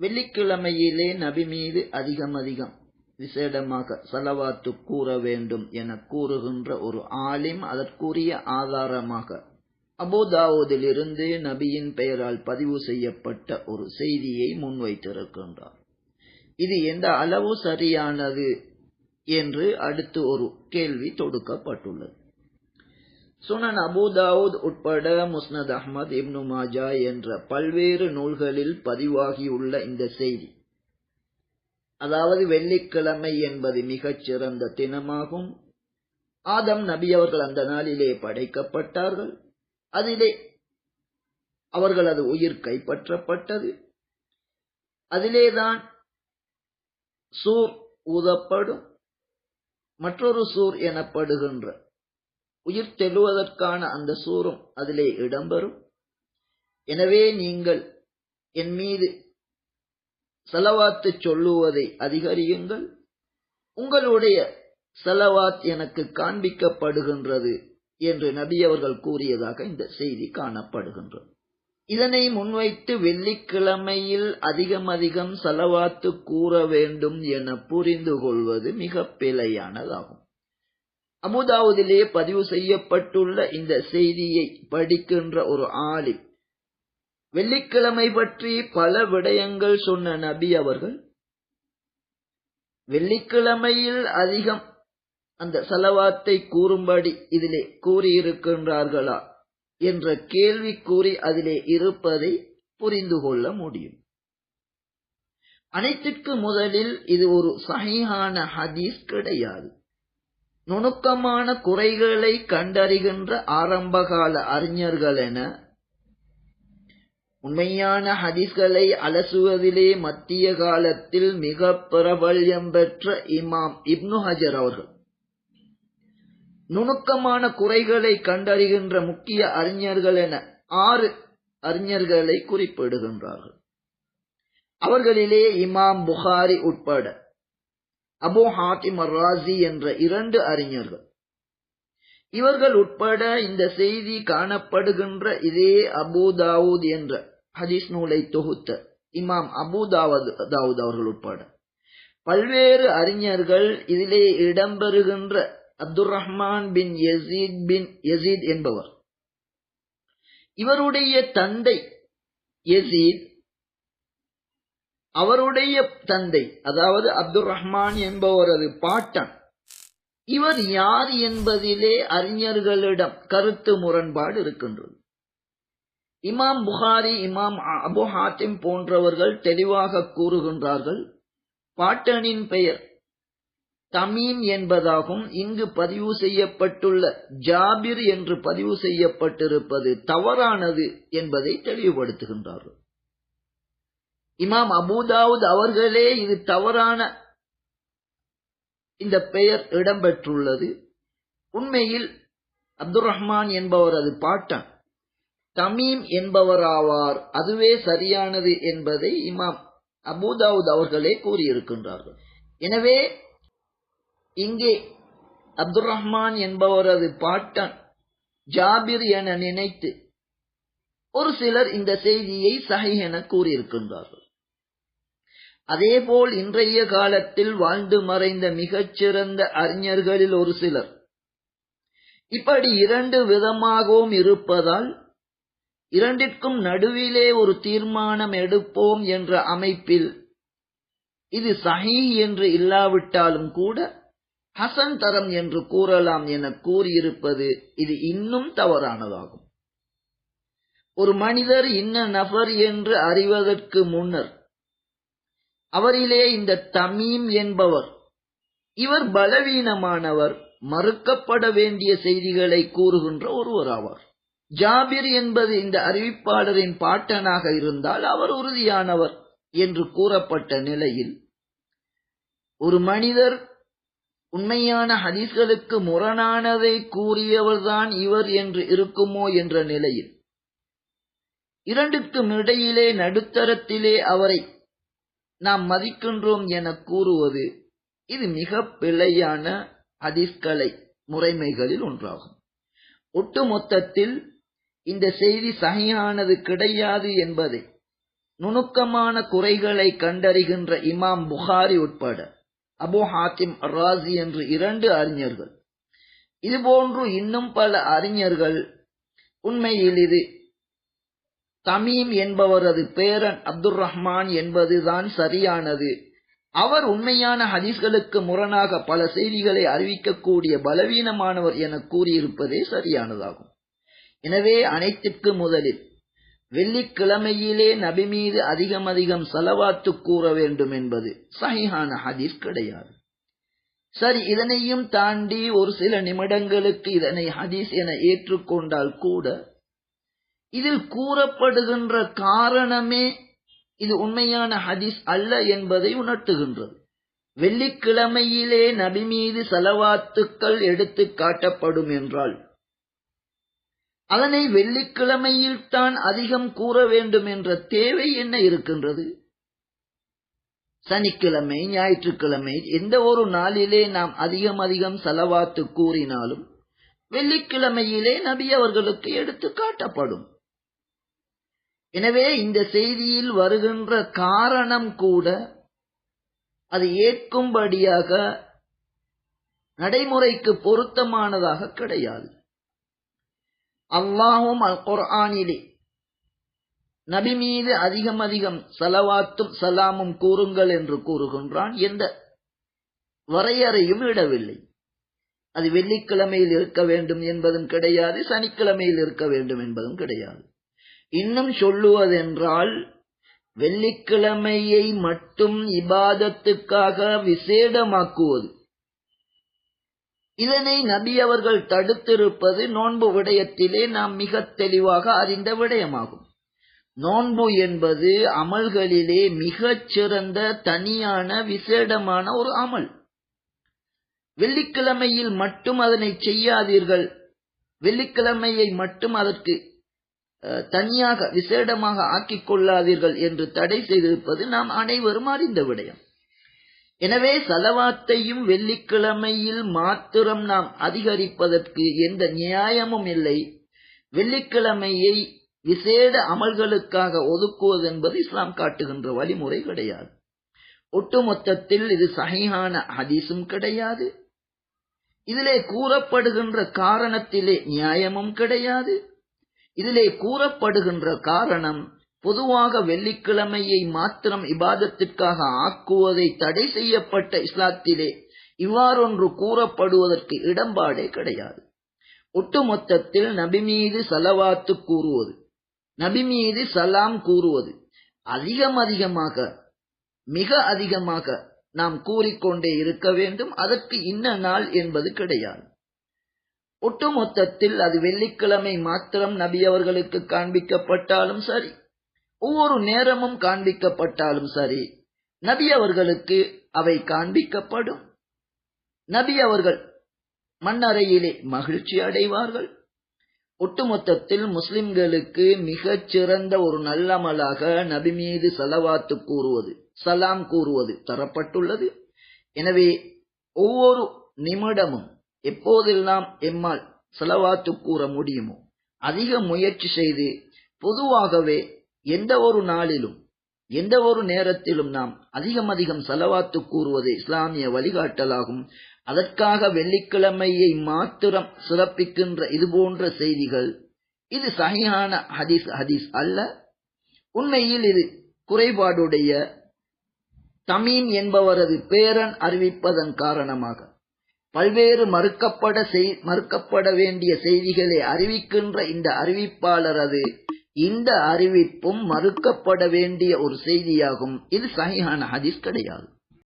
வெள்ளிக்கிழமையிலே நபி மீது அதிகம் அதிகம் விசேடமாக சலவாத்து கூற வேண்டும் என கூறுகின்ற ஒரு ஆலிம் அதற்குரிய ஆதாரமாக. அபுதாவுதிலிருந்து நபியின் பெயரால் பதிவு செய்யப்பட்ட ஒரு செய்தியை முன்வைத்திருக்கின்றார். இது எந்த அளவு சரியானது என்று அடுத்து ஒரு கேள்வி தொடுக்கப்பட்டுள்ளது. சுனன் அபுதாவுத் உட்பட முஸ்னத் அஹ்மத் இப்னு மாஜா என்ற பல்வேறு நூல்களில் பதிவாகியுள்ள இந்த செய்தி. அதாவது வெள்ளிக்கிழமை என்பது மிகச் சிறந்த தினமாகும். ஆதம் நபி அவர்கள் அந்த நாளிலே படைக்கப்பட்டார்கள். அதிலே அவர்களது உயிர் கைப்பற்றப்பட்டது. அதிலேதான் சூர் ஊதப்படும். மற்றொரு சூர் எனப்படுகின்ற உயிர் தெழுவதற்கான அந்த சூரும் அதிலே இடம்பெறும். எனவே நீங்கள் என் மீது செலவாத்து சொல்லுவதை அதிகரியுங்கள். உங்களுடைய செலவாத் எனக்கு காண்பிக்கப்படுகின்றது என்று நபி அவர்கள் கூறியதாக இந்த செய்தி காணப்படுகின்றது. இதனை முன்வைத்து வெள்ளிக்கிழமையில் அதிகம் அதிகம் செலவாத்து கூற வேண்டும் என புரிந்து கொள்வது மிக பிழையானதாகும். அமுதாவதிலே பதிவு செய்யப்பட்டுள்ள இந்த செய்தியை படிக்கின்ற ஒரு ஆலிம். வெள்ளிக்கிழமை பற்றி பல விடயங்கள் சொன்ன நபி அவர்கள் வெள்ளிக்கிழமையில் அதிகம் அந்த செலவாத்தை கூறும்படி இதிலே கூறியிருக்கின்றார்களா என்ற கேள்வி கூறி அதிலே இருப்பதை புரிந்து கொள்ள முடியும். அனைத்திற்கு முதலில் இது ஒரு சகிஹான ஹதீஸ் கிடையாது. நுணுக்கமான குறைகளை கண்டறிகின்ற ஆரம்பகால அறிஞர்கள் என உண்மையான ஹதீஸ்களை அலசுவதிலே மத்திய காலத்தில் மிக பிரபல்யம் பெற்ற இமாம் இப்னு ஹஜர் அவர்கள். நுணுக்கமான குறைகளை கண்டறிகின்ற முக்கிய அறிஞர்கள் என ஆறு அறிஞர்களை குறிப்பிடுகின்றார்கள். அவர்களிலே இமாம் புகாரி உட்பட அபு ஹாத்திம் ராசி என்ற இரண்டு அறிஞர்கள். இவர்கள் உட்பட இந்த செய்தி காணப்படுகின்ற இதே அபு தாவூத் என்ற ஹதீஸ் நூலை தொகுத்த இமாம் அபு தாவூத் தாவூத் அவர்கள் உட்பட. பல்வேறு அறிஞர்கள் இதிலே இடம்பெறுகின்ற அப்துல் ரஹ்மான் பின் யசீத் பின் யசீத் என்பவர். இவருடைய தந்தை யசீத் அவருடைய தந்தை அதாவது அப்துல் ரஹ்மான் என்பவரது பாட்டன் இவர் யார் என்பதிலே அறிஞர்களிடம் கருத்து முரண்பாடு இருக்கின்றது. இமாம் புகாரி இமாம் அபு ஹாத்திம் போன்றவர்கள் தெளிவாக கூறுகின்றார்கள் பாட்டனின் பெயர் தமீம் என்பதாகும் இங்கு பதிவு செய்யப்பட்டுள்ள ஜாபிர் என்று பதிவு செய்யப்பட்டிருப்பது தவறானது என்பதை தெளிவுபடுத்துகின்றார்கள். இமாம் அபுதாவுத் அவர்களே இது தவறான இந்த பெயர் இடம்பெற்றுள்ளது. உண்மையில் அப்துல் ரஹ்மான் என்பவரது பாட்டன். தமீம் என்பவராவார். அதுவே சரியானது என்பதை இமாம் அபுதாவுத் அவர்களே கூறியிருக்கின்றார்கள். எனவே இங்கே அப்துல் ரஹ்மான் என்பவரது பாட்டன் ஜாபிர் என நினைத்து ஒரு சிலர் இந்த செய்தியை சஹி என கூறியிருக்கின்றார்கள். அதேபோல் இன்றைய காலத்தில் வாழ்ந்து மறைந்த மிகச்சிறந்த அறிஞர்களில் ஒரு சிலர். இப்படி இரண்டு விதமாகவும் இருப்பதால் இரண்டிற்கும் நடுவிலே ஒரு தீர்மானம் எடுப்போம் என்ற அமைப்பில் இது சஹி என்று இல்லாவிட்டாலும் கூட ஹசன் தரம் என்று கூறலாம் என கூறியிருப்பது இது இன்னும் தவறானதாகும். ஒரு மனிதர் இன்ன நபர் என்று அறிவதற்கு முன்னர் அவரிலே இந்த தமீம் என்பவர். இவர் பலவீனமானவர் மறுக்கப்பட வேண்டிய செய்திகளை கூறுகின்ற ஒருவர் ஆவார் ஜாபிர் என்பது இந்த அறிவிப்பாளரின் பாட்டனாக இருந்தால் அவர் உறுதியானவர் என்று கூறப்பட்ட நிலையில் ஒரு மனிதர் உண்மையான ஹதீஸ்களுக்கு முரணானதை கூறியவர்தான் இவர் என்று இருக்குமோ என்ற நிலையில் இரண்டுக்கும் இடையிலே நடுத்தரத்திலே அவரை நாம் மதிக்கின்றோம் என கூறுவது இது மிக பிழையான ஹதீஸ்கலை முறைமைகளில் ஒன்றாகும். ஒட்டுமொத்தத்தில் இந்த செய்தி சகையானது கிடையாது என்பதை நுணுக்கமான குறைகளை கண்டறிகின்ற இமாம் புகாரி உட்பட அபு ஹாத்திம் ராசி என்று இரண்டு அறிஞர்கள். இதுபோன்று இன்னும் பல அறிஞர்கள் உண்மையில் இது தமீம் என்பவரது பேரன் அப்துல் ரஹ்மான் என்பதுதான் சரியானது. அவர் உண்மையான ஹதீஸ்களுக்கு முரணாக பல செய்திகளை அறிவிக்கக்கூடிய பலவீனமானவர் என கூறியிருப்பதே சரியானதாகும். எனவே அனைத்திற்கு முதலில் வெள்ளிக்கிழமையிலே நபி மீது அதிகம் அதிகம் செலவாத்து கூற வேண்டும் என்பது சஹிஹான ஹதீஸ் கிடையாது. சரி இதனையும் தாண்டி ஒரு சில நிமிடங்களுக்கு இதனை ஹதீஸ் என ஏற்றுக்கொண்டால் கூட இதில் கூறப்படுகின்ற காரணமே இது உண்மையான ஹதீஸ் அல்ல என்பதை உணர்த்துகின்றது. வெள்ளிக்கிழமையிலே நபி மீது செலவாத்துக்கள் எடுத்து காட்டப்படும் என்றால் அதனை வெள்ளிக்கிழமையில் தான் அதிகம் கூற வேண்டும் என்ற தேவை என்ன இருக்கின்றது? சனிக்கிழமை ஞாயிற்றுக்கிழமை எந்த ஒரு நாளிலே நாம் அதிகம் அதிகம் செலவாத்து கூறினாலும் வெள்ளிக்கிழமையிலே நபி அவர்களுக்கு எடுத்து காட்டப்படும். எனவே இந்த செய்தியில் வருகின்ற காரணம் கூட அது ஏற்கும்படியாக நடைமுறைக்கு பொருத்தமானதாக கிடையாது. அல்லாஹும் அல் குர்ஆனிலே நபி மீது அதிகம் அதிகம் சலவாத்தும் சலாமும் கூறுங்கள் என்று கூறுகின்றான். எந்த வரையறையும் இடவில்லை. அது வெள்ளிக்கிழமையில் இருக்க வேண்டும் என்பதும் கிடையாது சனிக்கிழமையில் இருக்க வேண்டும் என்பதும் கிடையாது. இன்னும் சொல்லுவதென்றால் வெள்ளிக்கிழமையை மட்டும் இபாதத்துக்காக விசேடமாக்குவது. இதனை நபி அவர்கள் தடுத்திருப்பது நோன்பு விடயத்திலே நாம் மிக தெளிவாக அறிந்த விடயமாகும். நோன்பு என்பது அமல்களிலே மிகச் சிறந்த தனியான விசேடமான ஒரு அமல். வெள்ளிக்கிழமையில் மட்டும் அதனை செய்யாதீர்கள். வெள்ளிக்கிழமையை மட்டும் அதற்கு தனியாக விசேடமாக ஆக்கிக் கொள்ளாதீர்கள் என்று தடை செய்திருப்பது நாம் அனைவரும் அறிந்த விடயம். எனவே சலவாத்தையும் வெள்ளிக்கிழமையில் மாத்திரம் நாம் அதிகரிப்பதற்கு எந்த நியாயமும் இல்லை. வெள்ளிக்கிழமையை விசேட அமல்களுக்காக ஒதுக்குவது என்பது இஸ்லாம் காட்டுகின்ற வழிமுறை கிடையாது. ஒட்டுமொத்தத்தில் இது சகையான ஹதீஸும் கிடையாது. இதிலே கூறப்படுகின்ற காரணத்திலே நியாயமும் கிடையாது. இதிலே கூறப்படுகின்ற காரணம் பொதுவாக வெள்ளிக்கிழமையை மாத்திரம் இபாதத்திற்காக ஆக்குவதை தடை செய்யப்பட்ட இஸ்லாத்திலே இவ்வாறொன்று கூறப்படுவதற்கு இடம்பாடே கிடையாது. ஒட்டுமொத்தத்தில் நபி மீது சலவாத்து கூறுவது நபி மீது சலாம் கூறுவது அதிகம் அதிகமாக மிக அதிகமாக நாம் கூறிக்கொண்டே இருக்க வேண்டும். அதற்கு இன்ன நாள் என்பது கிடையாது. ஒட்டுமொத்தத்தில் அது வெள்ளிக்கிழமை மாத்திரம் நபி அவர்களுக்கு காண்பிக்கப்பட்டாலும் சரி ஒவ்வொரு நேரமும் காண்பிக்கப்பட்டாலும் சரி நபி அவர்களுக்கு அவை காண்பிக்கப்படும். நபி அவர்கள் மண்ணறையிலே மகிழ்ச்சி அடைவார்கள். ஒட்டுமொத்தத்தில் முஸ்லிம்களுக்கு மிகச் சிறந்த ஒரு நல்லமலாக நபி மீது சலவாத்து கூறுவது சலாம் கூறுவது தரப்பட்டுள்ளது. எனவே ஒவ்வொரு நிமிடமும் எப்போதெல்லாம் எம்மால் செலவாத்து கூற முடியுமோ? அதிக முயற்சி செய்து பொதுவாகவே எந்த ஒரு நாளிலும் எந்த ஒரு நேரத்திலும் நாம் அதிகம் அதிகம் செலவாத்து கூறுவது இஸ்லாமிய வழிகாட்டலாகும். அதற்காக வெள்ளிக்கிழமையை மாத்திரம் சிறப்பிக்கின்ற இது போன்ற செய்திகள் இது சகையான ஹதீஸ் ஹதீஸ் அல்ல. உண்மையில் இது குறைபாடுடைய தமீம் என்பவரது பேரன் அறிவிப்பதன் காரணமாக. பல்வேறு மறுக்கப்பட மறுக்கப்பட வேண்டிய செய்திகளை அறிவிக்கின்ற இந்த அறிவிப்பாளரது இந்த அறிவிப்பும் மறுக்கப்பட வேண்டிய ஒரு செய்தியாகும். இது சகிஹான ஹதீஸ் கிடையாது.